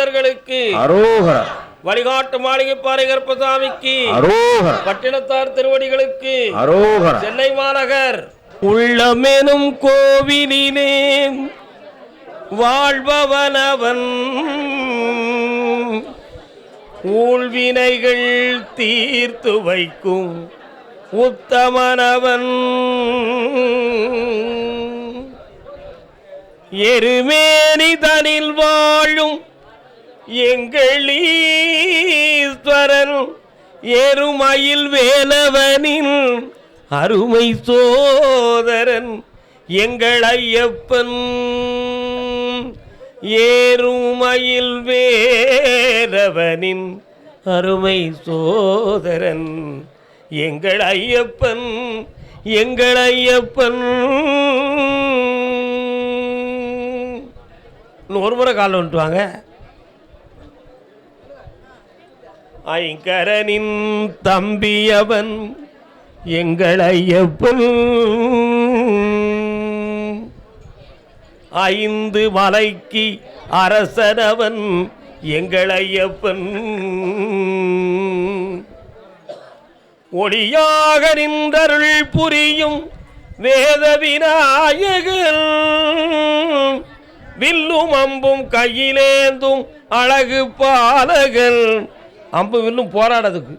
பக்தர்களுக்கு அரோகர. வழிகாட்டு மாளிகை பாறை கருப்பசாமிக்கு அரோகர. பட்டினத்தார் திருவடிகளுக்கு அரோகர. சென்னை மாநகர். உள்ளமெனும் கோவிலிலே வாழ்பவனவன். ஊழ்வினைகள் தீர்த்து வைக்கும் உத்தமனவன். எருமேனிதனில் வாழும் எங்களீஸ்வரன் ஏறுமயில் வேலவனின் அருமை சோதரன் எங்கள் ஐயப்பன். ஏறுமயில் வேலவனின் அருமை சோதரன் எங்கள் ஐயப்பன் எங்கள் ஐயப்பன். இன்னும் ஒரு முறை காலில் வந்துட்டு வாங்க. ஐங்கரனின் தம்பியவன் எங்கள் ஐயப்பன் ஐந்து மலைக்கு அரசனவன் எங்கள் ஐயப்பன் ஒளியாக நின்றருள் புரியும் வேத விநாயகர் வில்லும் அம்பும் கையிலேந்தும் அழகு பாலகன் அம்பு வில்லும் போராடதுக்கு.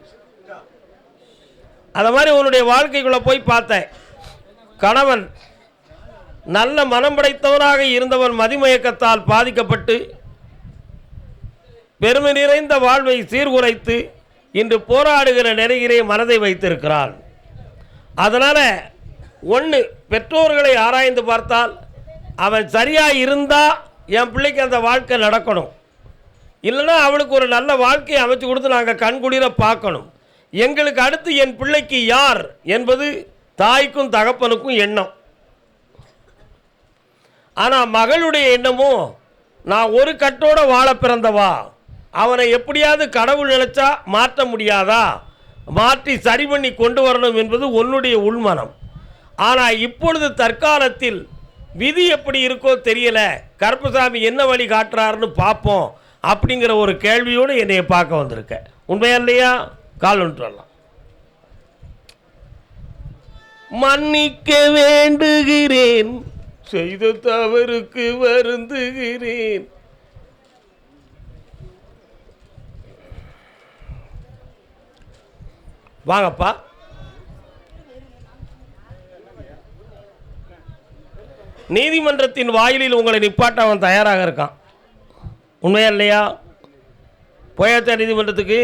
அதை மாதிரி உன்னுடைய வாழ்க்கைக்குள்ளே போய் பார்த்தேன். கணவன் நல்ல மனம் படைத்தவனாக இருந்தவன் மதிமயக்கத்தால் பாதிக்கப்பட்டு பெருமை நிறைந்த வாழ்வை சீர்குலைத்து இன்று போராடுகிற நிலையிலே மனதை வைத்திருக்கிறான் அதனால் ஒன்று பெற்றோர்களை ஆராய்ந்து பார்த்தால் அவன் சரியாக இருந்தால் என் பிள்ளைக்கு அந்த வாழ்க்கை நடக்கணும். இல்லைன்னா அவளுக்கு ஒரு நல்ல வாழ்க்கையை அமைச்சு கொடுத்து நாங்கள் கண்குளிர பார்க்கணும். எங்களுக்கு அடுத்து என் பிள்ளைக்கு யார் என்பது தாய்க்கும் தகப்பனுக்கும் எண்ணம். ஆனால் மகளுடைய எண்ணமோ நான் ஒரு கட்டோட வாழ பிறந்தவா? அவனை எப்படியாவது கடவுள் நினைச்சா மாற்ற முடியாதா? மாற்றி சரி பண்ணி கொண்டு வரணும் என்பது உன்னுடைய உள்மனம். ஆனால் இப்பொழுது தற்காலத்தில் விதி எப்படி இருக்கோ தெரியல. கருப்பசாமி என்ன வழி காட்டுறாருன்னு பார்ப்போம். அப்படிங்கிற ஒரு கேள்வியோடு என்னையை பார்க்க வந்திருக்க. உண்மையா இல்லையா? கால் ஒன்று வரலாம். மன்னிக்க வேண்டுகிறேன். செய்த தவறுக்கு வருந்துகிறேன். வாங்கப்பா. நீதிமன்றத்தின் வாயிலில் உங்களை நிப்பாட்ட அவன் தயாராக இருக்கான். உண்மையா இல்லையா? போயாச்சா நீதிமன்றத்துக்கு?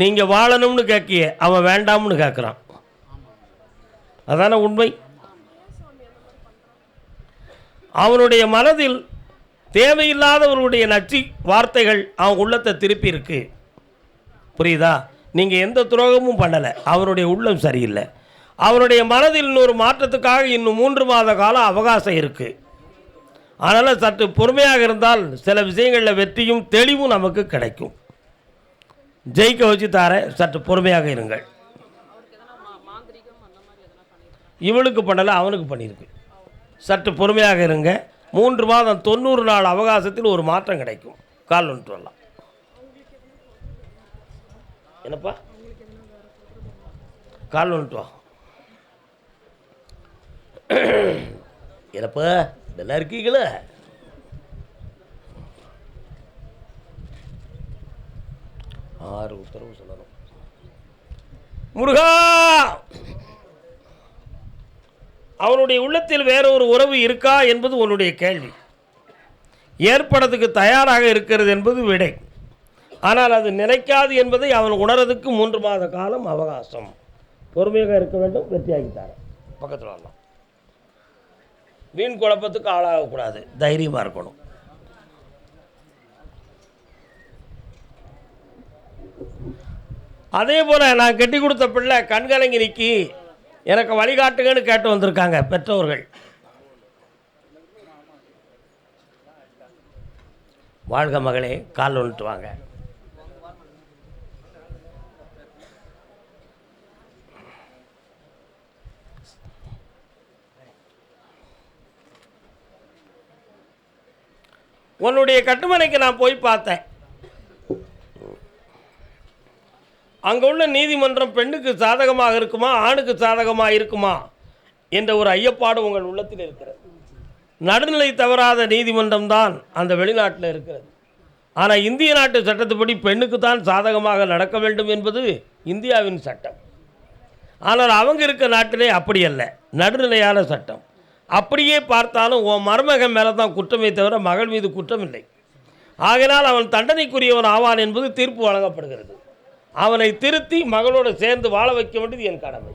நீங்கள் வாழணும்னு கேட்கிய அவன் வேண்டாம்னு கேட்குறான். அதான உண்மை? அவனுடைய மனதில் தேவையில்லாதவருடைய நச்சு வார்த்தைகள் அவன் உள்ளத்தை திருப்பி இருக்கு புரியுதா? நீங்கள் எந்த துரோகமும் பண்ணலை. அவருடைய உள்ளம் சரியில்லை. அவருடைய மனதில் இன்னொரு மாற்றத்துக்காக இன்னும் மூன்று மாத காலம் அவகாசம் இருக்குது அதனால் சற்று பொறுமையாக இருந்தால் சில விஷயங்களில் வெற்றியும் தெளிவும் நமக்கு கிடைக்கும். ஜெயிக்க வச்சு தார சற்று பொறுமையாக இருங்கள். இவளுக்கு பண்ணலை அவனுக்கு பண்ணியிருக்கு சற்று பொறுமையாக இருங்க. மூன்று மாதம் தொண்ணூறு நாள் அவகாசத்தில் ஒரு மாற்றம் கிடைக்கும். கால் ஒன்று வரலாம். என்னப்பா? கால் வந்துட்டு வா. என்னப்பா நல்லா இருக்கீங்களா? ஆறு உத்தரவு சொல்லணும். முருகா! அவனுடைய உள்ளத்தில் வேற ஒரு உறவு இருக்கா என்பது உன்னுடைய கேள்வி. ஏற்படத்துக்கு தயாராக இருக்கிறது என்பது விடை. ஆனால் அது நினைக்காது என்பதை அவன் உணரதுக்கு மூன்று மாத காலம் அவகாசம். பொறுமையாக இருக்க வேண்டும் வெற்றியாகித்தாரன் பக்கத்தில் வரலாம். வீண் குழப்பத்துக்கு ஆளாகக்கூடாது தைரியமாக இருக்கணும். அதே போல் நான் கட்டி கொடுத்த பிள்ளை கண்கலங்கி நிற்கி எனக்கு வழிகாட்டுங்கன்னு கேட்டு வந்திருக்காங்க பெற்றோர்கள். வாழ்க மகளே கால் வந்துட்டு வாங்க. உன்னுடைய கட்டுமனைக்கு நான் போய் பார்த்தேன். அங்கே உள்ள நீதிமன்றம் பெண்ணுக்கு சாதகமாக இருக்குமா ஆணுக்கு சாதகமாக இருக்குமா என்ற ஒரு ஐயப்பாடு உங்கள் உள்ளத்தில் இருக்கிறது. நடுநிலை தவறாத நீதிமன்றம் தான் அந்த வெளிநாட்டில் இருக்கிறது. ஆனால் இந்திய நாட்டு சட்டத்துப்படி பெண்ணுக்கு தான் சாதகமாக நடக்க வேண்டும் என்பது இந்தியாவின் சட்டம். ஆனால் அவங்க இருக்க நாட்டிலே அப்படி அல்ல. நடுநிலையான சட்டம். அப்படியே பார்த்தாலும் உன் மருமகன் மேலே தான் குற்றமே தவிர மகள் மீது குற்றம் இல்லை ஆகையினால் அவன் தண்டனைக்குரியவன் ஆவான் என்பது தீர்ப்பு வழங்கப்படுகிறது. அவனை திருத்தி மகளோடு சேர்ந்து வாழ வைக்க வேண்டியது என் கடமை.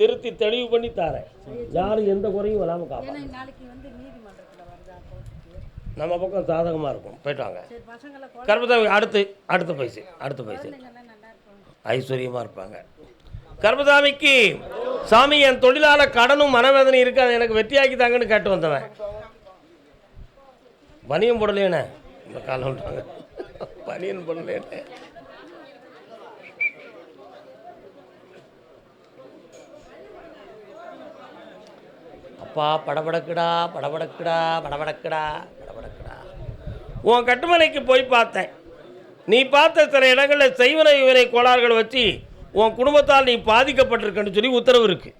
திருத்தி தெளிவு பண்ணி தாரேன். யாரும் எந்த குறையும் வராமல் காப்பா நம்ம பக்கம் சாதகமாக இருக்கும். போயிட்டு வாங்க. சரி பசங்களை கர்ப்பதாமி அடுத்து அடுத்த பைசு அடுத்த பைசு ஐஸ்வர்யமாக இருப்பாங்க. கர்மசாமிக்கு சாமி என் தொழிலாள கடனும் மனவேதனை இருக்கு அதை எனக்கு வெற்றியாக்கி தாங்கன்னு கேட்டு வந்தவன். பனியம் போடலேண்ணே இந்த காலம் விட்டாங்க பனியன் போடலேண்ணே அப்பா படபடக்குடா படபடக்குடா படபடக்குடா படபடக்குடா. உன் கட்டுமனைக்கு போய் பார்த்தேன். நீ பார்த்த சில இடங்களில் செய்வன வினை கோளாறுகள் வச்சு உன் குடும்பத்தால் நீ பாதிக்கப்பட்டிருக்கன்னு சொல்லி உத்தரவு இருக்குது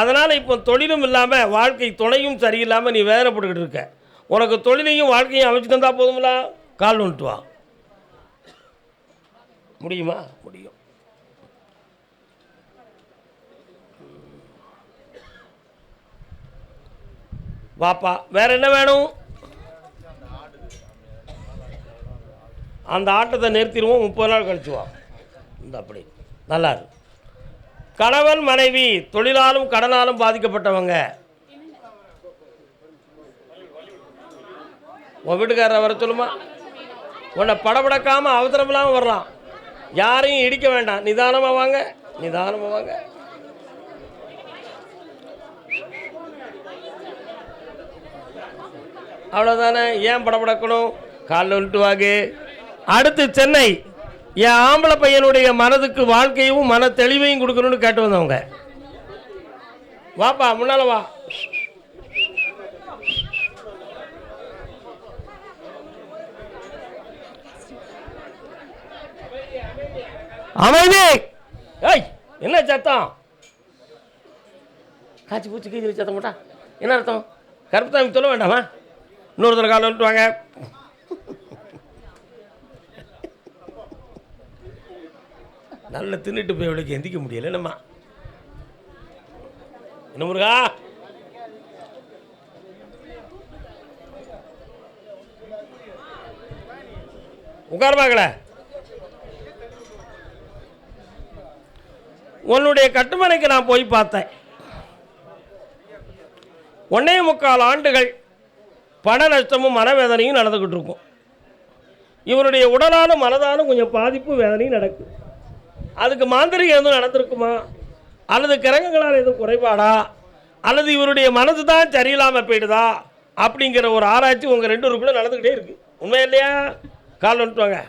அதனால் இப்போ தொழிலும் இல்லாமல் வாழ்க்கை துணையும் சரியில்லாமல் நீ வேதனைப்பட்டுக்கிட்டு இருக்க. உனக்கு தொழிலையும் வாழ்க்கையும் அமைச்சு தந்தால் போதுங்களா கால் வந்துட்டு வா. முடியுமா? முடியும். வாப்பா வேற என்ன வேணும்? அந்த ஆட்டத்தை நிறுத்திடுவோம் முப்பது நாள் கழிச்சுவோம். இந்த அப்படி. நல்லா இருக்கு கணவன் மனைவி தொழிலாலும் கடனாலும் பாதிக்கப்பட்டவங்க. உன் வீட்டுக்காரர் வர சொல்லுமா? உன்னை படபடக்காமல் அவசரம் இல்லாமல் வரலாம். யாரையும் இடிக்க வேண்டாம். நிதானமாக வாங்க. நிதானமாக வாங்க. அவ்வளோதானே ஏன் படபடக்கணும்? காலில் விட்டு வாங்க அடுத்து சென்னை. என் ஆம்பளை பையனுடைய மனதுக்கு வாழ்க்கையும் மன தெளிவையும் கொடுக்கணும்னு கேட்டு வந்தவங்க. வாப்பா முன்னால வா. அமைதி! ஏய் என்ன சத்தம்? காய்ச்சி பூச்சி கீச்சி சத்தம் போட்டா? என்ன அர்த்தம்? கருப்புத்தாமி சொல்ல வேண்டாமா? இன்னொருத்தர் காலம் வாங்க நல்ல தின்னுட்டு போய் அவளுக்கு எந்திக்க முடியல. நம்ம என்ன முருகா? உட்காருவாங்களே உன்னுடைய கட்டுமனைக்கு நான் போய் பார்த்தேன். ஒன்னே முக்கால் ஆண்டுகள் பண நஷ்டமும் மனவேதனையும் நடந்துக்கிட்டு இருக்கும். இவருடைய உடலாலும் மனதாலும் கொஞ்சம் பாதிப்பு வேதனையும் நடக்கும். அதுக்கு மாந்திரிகம் எதுவும் நடந்திருக்குமா? அல்லது கிரகங்களால் எதுவும் குறைபாடா? அல்லது இவருடைய மனது தான் சரியில்லாமல் போயிடுதா? அப்படிங்கிற ஒரு ஆராய்ச்சி உங்கள் ரெண்டு பேருக்குள்ள நடந்துக்கிட்டே இருக்கு. உண்மை இல்லையா? கால் வந்துட்டு வாங்க.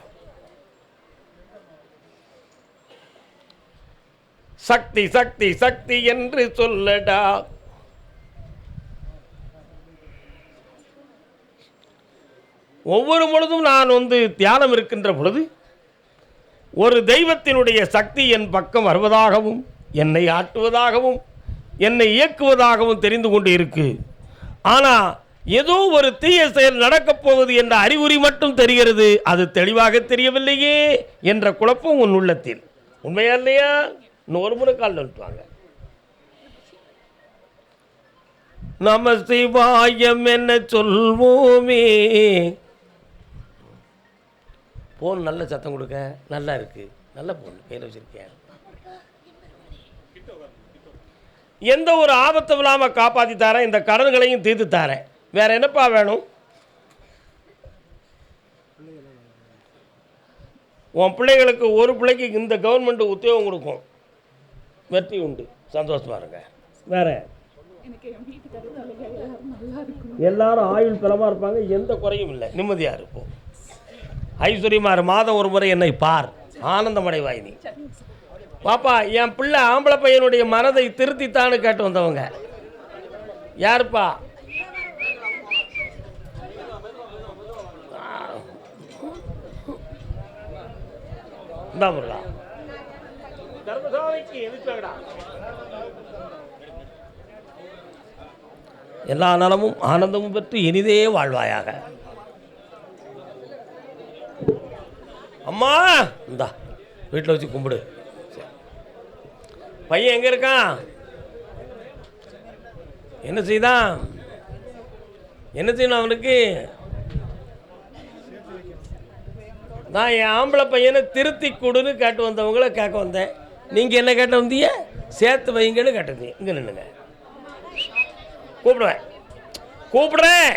சக்தி சக்தி சக்தி என்று சொல்லடா. ஒவ்வொரு பொழுதும் நான் வந்து தியானம் இருக்கின்ற பொழுது ஒரு தெய்வத்தினுடைய சக்தி என் பக்கம் வருவதாகவும் என்னை ஆட்டுவதாகவும் என்னை இயக்குவதாகவும் தெரிந்து கொண்டு இருக்கு. ஆனால் ஏதோ ஒரு தீய செயல் நடக்கப் போகுது என்ற அறிகுறி மட்டும் தெரிகிறது. அது தெளிவாக தெரியவில்லையே என்ற குழப்பம் உன் உள்ளத்தில். உண்மையா இல்லையா? இன்னும் ஒரு முறை கால் நிறுத்துவாங்க நம சிவாயம் என்ன சொல்வோமே. ஃபோன் நல்ல சத்தம் கொடுக்க நல்லா இருக்குது நல்ல ஃபோன் கையில் வச்சுருக்கேன் எந்த ஒரு ஆபத்தும் இல்லாமல் காப்பாற்றி தரேன் இந்த கடன்களையும் தீர்த்து தரேன். வேற என்னப்பா வேணும்? உன் பிள்ளைகளுக்கு ஒரு பிள்ளைக்கு இந்த கவர்மெண்ட் உத்தியோகம் கொடுக்கும். வெற்றி உண்டு. சந்தோஷமா இருங்க. வேற? எல்லாரும் ஆயுள் பலமாக இருப்பாங்க எந்த குறையும் இல்லை. நிம்மதியாக இருப்போம். ஐஸ்வர்யமார் மாதம் ஒரு முறை என்னை பார். ஆனந்தமடைவாய் நீ. பாப்பா என் பிள்ளை ஆம்பளை பையனுடைய மனதை திருத்தித்தான்னு கேட்டு வந்தவங்க. யாருப்பா? இந்தா முருகா. எல்லா நலமும் ஆனந்தமும் பெற்று இனிதே வாழ்வாயாக. அம்மா. இந்தா வீட்டில் வச்சு கும்பிடு. பையன் எங்கே இருக்கான்? என்ன செய்தான்? என்ன செய்யணும் அவனுக்கு? நான் என் ஆம்பளை பையனை திருத்தி கொடுன்னு கேட்டு வந்தவங்கள கேட்க வந்தேன். நீங்கள் என்ன கேட்ட வந்தீங்க? சேர்த்து வைங்கன்னு கேட்டிருந்தீங்க இங்கே நின்னுங்க கூப்பிடுவேன். கூப்பிடுறேன்.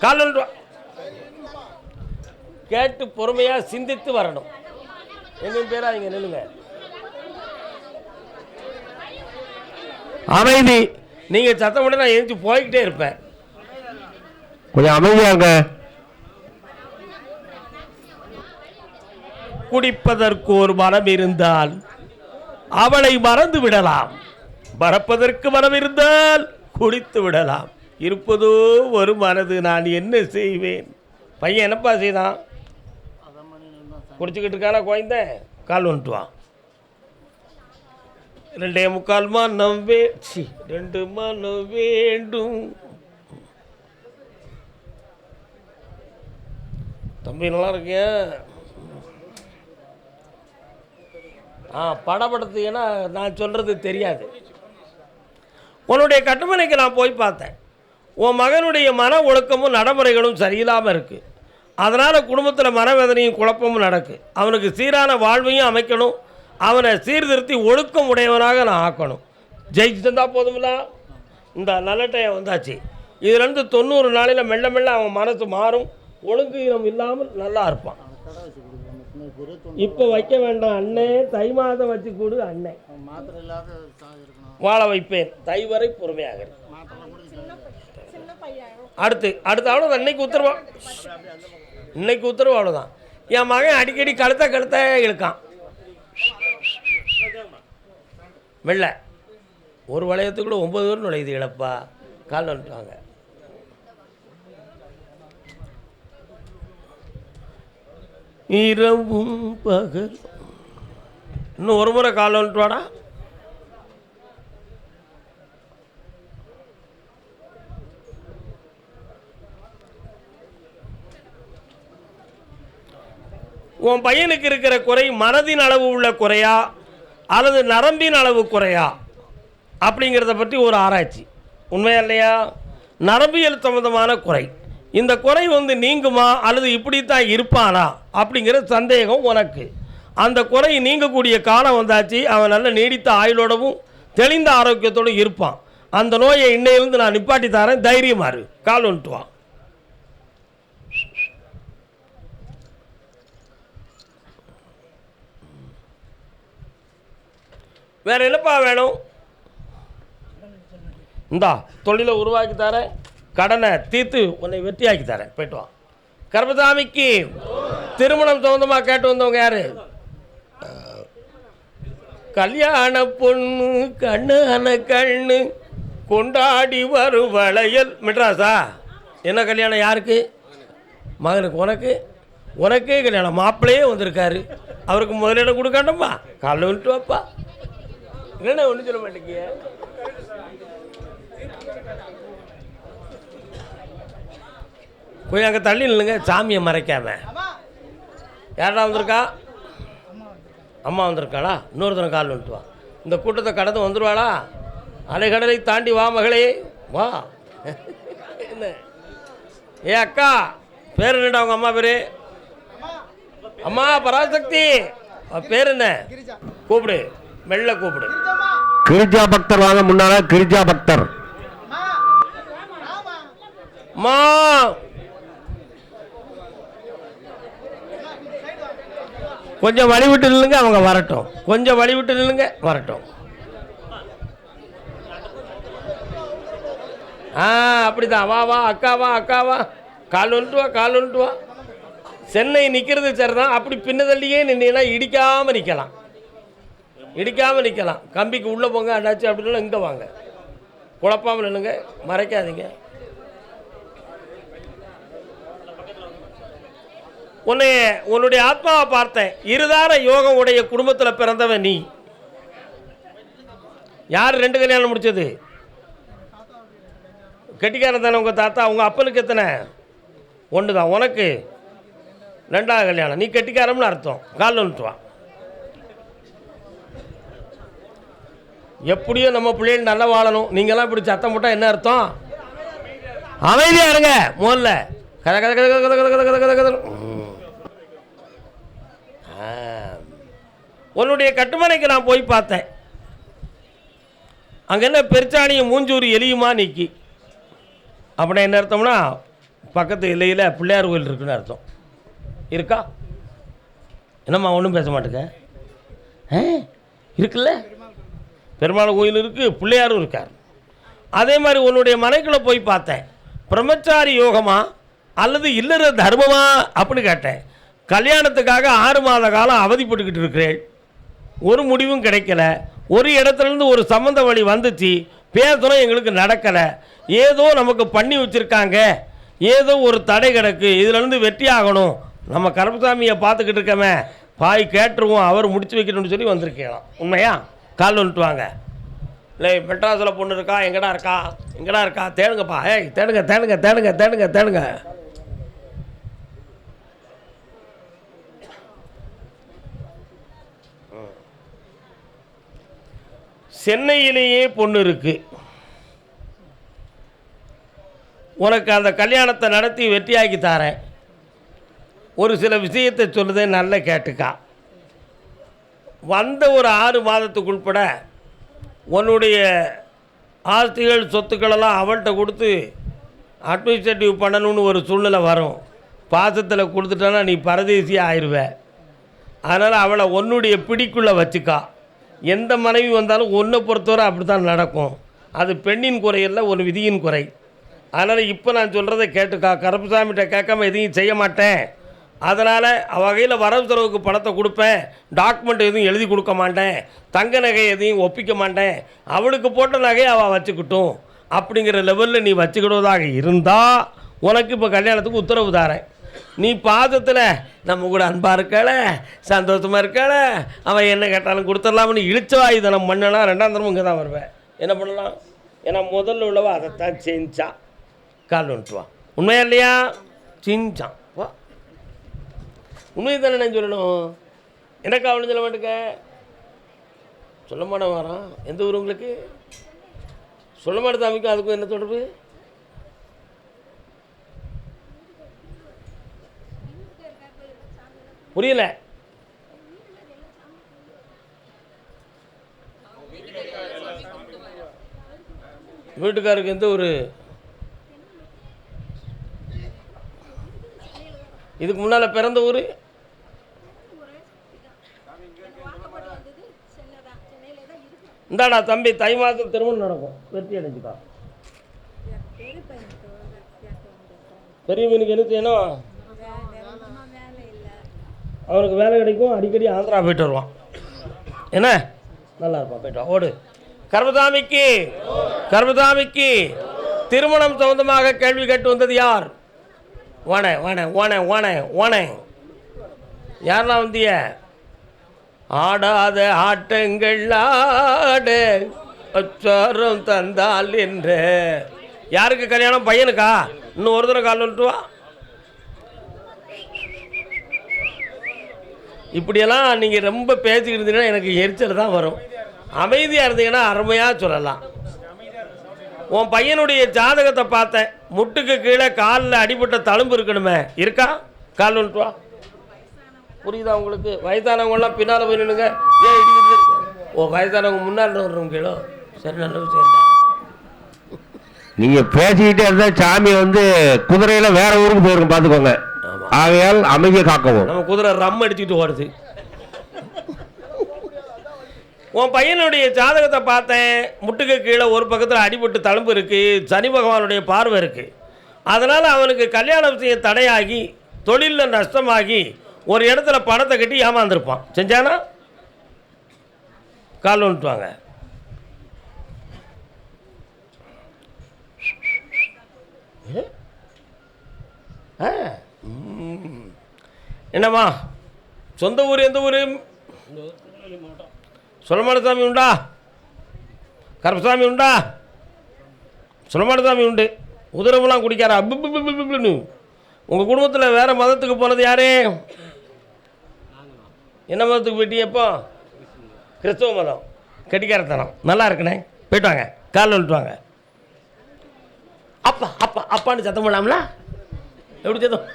கால் வா. கேட்டு பொறுமையாக சிந்தித்து வரணும். என்னும் பேரா இங்கே நில்லுங்க. அமைதி. நீங்கள் சத்தம் போட்டு நான் எழுந்து போய்கிட்டே இருப்பேன். கொஞ்சம் அமைதியாங்க. குடிப்பதற்கு ஒரு மனம் இருந்தால் அவளை மறந்து விடலாம். மறப்பதற்கு மனம் இருந்தால் குடித்து விடலாம். இருப்பதோ ஒரு மனது நான் என்ன செய்வேன்? பையன் என்னப்பா செய்தான்? குடிச்சுக்கிட்டு இருக்கானா குழந்த? கால் வந்துட்டுவான் ரெண்டே முக்கால் மனம் வே ரெண்டு மனம் வேண்டும். தம்பி நல்லா இருக்கேன் ஆ படப்படுத்துங்கன்னா நான் சொல்கிறது தெரியாது. உன்னுடைய கட்டுமனைக்கு நான் போய் பார்த்தேன். உன் மகனுடைய மன ஒழுக்கமும் நடைமுறைகளும் சரியில்லாமல் இருக்குது அதனால் குடும்பத்தில் மனவேதனையும் குழப்பமும் நடக்கு. அவனுக்கு சீரான வாழ்வையும் அமைக்கணும். அவனை சீர்திருத்தி ஒழுக்கம் உடையவனாக நான் ஆக்கணும். ஜெயிச்சு தந்தா போதுமில்ல இந்த நல்ல டைம் வந்தாச்சு. இதுலேருந்து தொண்ணூறு நாளையில் மெல்ல மெல்ல அவன் மனசு மாறும். ஒழுங்கீனம் இல்லாமல் நல்லா இருப்பான். இப்போ வைக்க வேண்டாம் அண்ணே. தை மாதம் வச்சு கொடு அண்ணே. வாழ வைப்பேன். தை வரை பொறுமையாக. மாத்திரை கொடுக்க சின்ன பையன் அடுத்து அடுத்து அவ்வளோதான் இன்னைக்கு உத்தரவா. இன்னைக்கு உத்தரவு அவ்வளோதான் என் மகன் அடிக்கடி கழுத்த கழுத்த இழுக்கான். வெள்ள. ஒரு வளையத்துக்குள்ள ஒம்பது பேர் நுழையுது இழப்பா. கால் வந்துட்டாங்க இரவும் பகல் இன்னும் ஒரு முறை கால் வந்துட்டு வாடா உன் பையனுக்கு இருக்கிற குறை மனதின் அளவு உள்ள குறையா? அல்லது நரம்பின் அளவு குறையா? அப்படிங்கிறத பற்றி ஒரு ஆராய்ச்சி. உண்மையா இல்லையா? நரம்பியல் சம்மந்தமான குறை. இந்த குறை வந்து நீங்குமா? அல்லது இப்படித்தான் இருப்பானா? அப்படிங்கிற சந்தேகம் உனக்கு. அந்த குறை நீங்கக்கூடிய காலம் வந்தாச்சு. அவன் நல்ல நீடித்த ஆயுளோடவும் தெளிந்த ஆரோக்கியத்தோடும் இருப்பான். அந்த நோயை இன்னையிலிருந்து நான் நிப்பாட்டி தரேன். தைரியமாறு இரு. கால் வந்துட்டு வேறு என்னப்பா வேணும்? இந்தா தொழிலை உருவாக்கி தரேன். கடனை தீர்த்து உன்னை வெற்றியாக்கி தரேன். போயிட்டு வா. கர்மசாமிக்கு திருமணம் சொந்தமாக கேட்டு வந்தவங்க யாரு? கல்யாண பொண்ணு கண்ணு அன கண்ணு கொண்டாடி வரும் வளையல். மெட்ராஸா? என்ன கல்யாணம் யாருக்கு? மகனுக்கு உனக்கு? உனக்கே கல்யாணம். மாப்பிள்ளையே வந்திருக்காரு. அவருக்கு முதலிடம் கொடுக்காண்டம்மா காலைல விட்டு வாப்பா. என்னண்ணா ஒன்றும் சொல்ல மாட்டேங்க? கொஞ்சம் அங்கே தள்ளி நில்லுங்க சாமியை மறைக்காம. யாரா வந்திருக்கா? அம்மா வந்திருக்காளா? இன்னொருத்தன கால் வந்துட்டு வா. இந்த கூட்டத்தை கடந்து வந்துடுவாளா அலைகடலை தாண்டி வா மகளே. வா. என்ன? ஏ அக்கா பேர் என்னடா உங்க அம்மா பேரு? அம்மா பராசக்தி. பேர் என்ன? கூப்பிடு. மெல்ல கூப்பிடு. கிரிஜா பக்தர் வாங்க முன்னால கிரிஜா பக்தர். மா. கொஞ்சம் வழி விட்டு நில்லுங்க அவங்க வரட்டும். கொஞ்சம் வழி விட்டு நில்லுங்க வரட்டும். ஆ அப்படிதான். வா வா அக்கா வா அக்கா வா. கால் வந்துட்டு வா கால் வந்துட்டு வா. சென்னை நிற்கிறது சரிதான். அப்படி பின்னதள்ளியே நின்னீங்கன்னா இடிக்காமல் நிற்கலாம் இடிக்காமல் நிற்கலாம் கம்பிக்கு உள்ளே போங்க அண்ணாச்சி அப்படின்னா இங்கே வாங்க. குழப்பாமல் நில்லுங்க மறைக்காதீங்க. உன்னை உன்னுடைய ஆத்மாவை பார்த்தேன். இருதார யோகம் உடைய குடும்பத்தில் பிறந்தவன் நீ. யார் ரெண்டு கல்யாணம் முடிச்சது? கெட்டிக்காரன் தானே உங்கள் தாத்தா? உங்கள் அப்பனுக்கு எத்தனை? ஒன்று தான் உனக்கு? ரெண்டாவது கல்யாணம். நீ கெட்டிக்காரம்னு அர்த்தம். கால் வந்துட்டு எப்படியோ நம்ம பிள்ளைகள் நல்லா வாழணும். நீங்கள்லாம் இப்படி சத்தம் போட்டால் என்ன அர்த்தம்? அமைதியாக இருங்க முதல்ல. கத கத கத கத கத கத கத கத கத. உன்னுடைய கட்டுமனைக்கு நான் போய் பார்த்தேன். அங்கே என்ன பெருச்சாணியும் மூஞ்சூறு எலியுமா நிற்கி அப்படின்னா என்ன அர்த்தம்னா பக்கத்து எல்லையில் பிள்ளையார் கோயில் இருக்குன்னு அர்த்தம். இருக்கா? என்னம்மா ஒன்றும் பேச மாட்டேங்க. இருக்குல்ல? பெருமாள் கோயில் இருக்குது பிள்ளையாரும் இருக்கார். அதே மாதிரி உன்னுடைய மனைக்குள்ளே போய் பார்த்தேன். பிரம்மச்சாரி யோகமா? அல்லது இல்லற தர்மமா? அப்படின்னு கேட்டேன். கல்யாணத்துக்காக ஆறு மாத காலம் அவதிப்பட்டுக்கிட்டு இருக்கிறேன் ஒரு முடிவும் கிடைக்கல. ஒரு இடத்துலேருந்து ஒரு சம்மந்த வழி வந்துச்சு. பேசணும் எங்களுக்கு நடக்கலை. ஏதோ நமக்கு பண்ணி வச்சுருக்காங்க. ஏதோ ஒரு தடை கிடக்கு. இதுலேருந்து வெற்றி ஆகணும். நம்ம கருப்பசாமியை பார்த்துக்கிட்டு இருக்கமே. பாய் கேட்டுருவோம். அவர் முடிச்சு வைக்கணும்னு சொல்லி வந்திருக்கலாம் உண்மையா? கால் வந்துட்டு வாங்க இல்லை மெட்ராஸில் பொண்ணு இருக்கா? எங்கடா இருக்கா? எங்கடா இருக்கா? தேடுங்கப்பா. ஏய் தேடுங்க தேடுங்க தேடுங்க தேடுங்க தேடுங்க. சென்னையிலேயே பொண்ணு இருக்கு. உனக்கு அந்த கல்யாணத்தை நடத்தி வெற்றியாக்கி தாரேன். ஒரு சில விஷயத்தை சொல்லுதே நல்ல கேட்டுக்கா. வந்த ஒரு ஆறு மாதத்துக்கு உட்பட உன்னுடைய ஆஸ்திகள் சொத்துக்களெல்லாம் அவள்கிட்ட கொடுத்து அட்மினிஸ்ட்ரேட்டிவ் பண்ணணும்னு ஒரு சூழ்நிலை வரும். பாசத்தில் கொடுத்துட்டோன்னா நீ பரதேசியாக ஆயிடுவேன் அதனால் அவளை உன்னுடைய பிடிக்குள்ளே வச்சுக்கா. எந்த மனைவி வந்தாலும் ஒன்றை பொறுத்தவரை அப்படி தான் நடக்கும். அது பெண்ணின் குறையல்ல ஒரு விதியின் குறை. அதனால் இப்போ நான் சொல்கிறத கேட்டுக்கா. கருப்புசாமிகிட்ட கேட்காம எதையும் செய்ய மாட்டேன். அதனால் வகையில் வரவு செலவுக்கு பணத்தை கொடுப்பேன். டாக்குமெண்ட் எதுவும் எழுதி கொடுக்க மாட்டேன். தங்க நகை எதையும் ஒப்பிக்க மாட்டேன். அவளுக்கு போட்ட நகையை அவள் வச்சுக்கிட்டும். அப்படிங்கிற லெவலில் நீ வச்சுக்கிடுவதாக இருந்தால் உனக்கு இப்போ கல்யாணத்துக்கு உத்தரவு தாரேன். நீ பாதத்தில் நம்ம கூட அன்பாக இருக்காள சந்தோஷமாக இருக்காள அவன் என்ன கேட்டாலும் கொடுத்துடலாம்னு இழிச்சவாயு தனம் பண்ணனா ரெண்டாம் தரமும் இங்கே தான் வருவேன் என்ன பண்ணலாம்? ஏன்னா முதல்ல உள்ளவ அதைத்தான் செஞ்சான். கால் வந்துட்டுவான் உண்மையா இல்லையா? செஞ்சான். உண்மையை தானே நான் சொல்லணும்? எனக்கு அவனு சொல்ல மாட்டேங்க? சொல்ல மாட்டேன் வரான். எந்த ஊர் உங்களுக்கு? சொல்ல மாட்டேன் தாமிக்கும் அதுக்கும் என்ன தொடர்பு? புரியல. வீட்டுக்காருக்கு எந்த ஒரு இதுக்கு முன்னால் பிறந்த ஊர்? இந்தாடா தம்பி தை மாதம் திருமணம் நடக்கும். வெற்றி அடைஞ்சுக்கா. பெரிய மீனுக்கு என்ன செய்யணும்? வேலை அவனுக்கு வேலை கிடைக்கும் அடிக்கடி ஆந்திரா போயிட்டு வருவான். என்ன? நல்லா இருப்பான் போயிட்டு ஓடு. கர்மதாமிக்கு கர்மதாமிக்கு திருமணம் சம்பந்தமாக கேள்வி கேட்டு வந்தது யார்? ஓனே ஓனே ஓனே ஓனே ஓனே. யாரெல்லாம் வந்திய? ஆடாத ஆட்டங்கள் ஆட அச்சாரம் தந்தால் என்ற யாருக்கு கல்யாணம்? பையனுக்கா? இன்னும் ஒரு தடவை கால் வந்துட்டுவா இப்படியெல்லாம் நீங்கள் ரொம்ப பேசிக்கிட்டு இருந்தீங்கன்னா எனக்கு எரிச்சல் தான் வரும். அமைதியாக இருந்தீங்கன்னா அருமையாக சொல்லலாம். உன் பையனுடைய ஜாதகத்தை பார்த்தேன் முட்டுக்கு கீழே காலில் அடிபட்ட தழும்பு இருக்கணுமே. இருக்கா? கால் வந்துட்டுவா புரியுதா உங்களுக்கு? வயசானவங்களாம் பின்னால் போய் நின்னுங்க ஏன் இடிக்குது ஓ வயசானவங்க முன்னால் வர்றவங்க கீழோ சரி நல்ல விஷயம் தான். நீங்க பேசிக்கிட்டே இருந்தா சாமி வந்து குதிரையில வேற ஊருக்கு போயிருக்கும் பாத்துக்கோங்க ஆமா. ஆகையால் அமைதியை காக்கவும். நம்ம குதிரை ரம் அடிச்சுட்டு ஓடுது. உன் பையனுடைய ஜாதகத்தை பார்த்தேன். முட்டுக்கு கீழே ஒரு பக்கத்தில் அடிபட்டு தழும்பு இருக்குது சனி பகவானுடைய பார்வை இருக்குது அதனால் அவனுக்கு கல்யாண விஷயம் தடையாகி தொழிலில் நஷ்டமாகி ஒரு இடத்துல பணத்தை கட்டி ஏமாந்துருப்பான். செஞ்சானா? கால் வந்துட்டுவாங்க என்னம்மா? சொந்த ஊர் எந்த ஊர்? சுலமானசாமி உண்டா? கருப்பசாமி உண்டா? சுலமானசாமி உண்டு. உதிரமெல்லாம் குடிக்காரா அப்புன்னு உங்கள் குடும்பத்தில் வேறு மதத்துக்கு போனது யாரு? என்ன மதத்துக்கு போயிட்டீங்க எப்போ கிறிஸ்தவ மதம் கெட்டிக்காரத்தனம். நல்லா இருக்குண்ணே. போயிட்டு வாங்க. காலில் விட்டுவாங்க அப்பா அப்பா அப்பான்னு சத்தம் போடலாம்ல? எப்படி சத்தம்?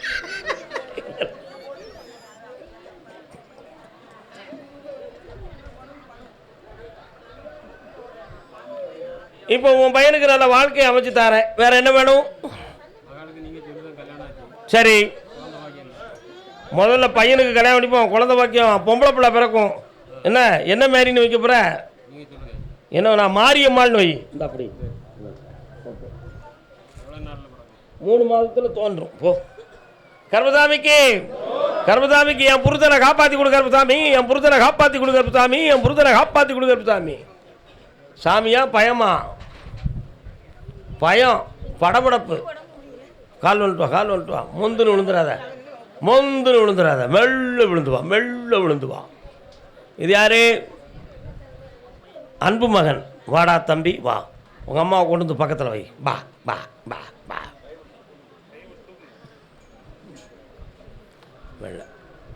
இப்போ உன் பையனுக்கு நல்ல வாழ்க்கையை அமைச்சு தரேன். வேற என்ன வேணும்? சரி. முதல்ல பையனுக்கு கல்யாணம் பண்ணிப்போம் குழந்தை பாக்கியம் பொம்பளை பிள்ளை பிறக்கும். என்ன என்ன மாரின்னு வைக்க போகிற என்ன நான் மாரியம்மாள் நோய் இந்த அப்படி. மூணு மாதத்தில் தோன்றும். போ. கர்மசாமிக்கு கர்மசாமிக்கு என் புருத்தனை காப்பாற்றி கொடு கர்மசாமி. என் புருத்தனை காப்பாற்றி கொடு கர்மசாமி. என் புருத்தனை காப்பாற்றி கொடு கர்மசாமி. சாமியா பயமா? பயம் படபடப்பு. கால் வந்துட்டு வா கால் வந்துட்டு வா முந்துன்னு விழுந்துடாத மொந்துன்னு விழுந்துடாத மெல்ல விழுந்து வா மெல்ல விழுந்து வா. இது யாரு? அன்பு மகன். வாடா தம்பி வா. உங்கள் அம்மாவை கொண்டு வந்து பக்கத்தில் வை. பா பா பா பா வெள்ள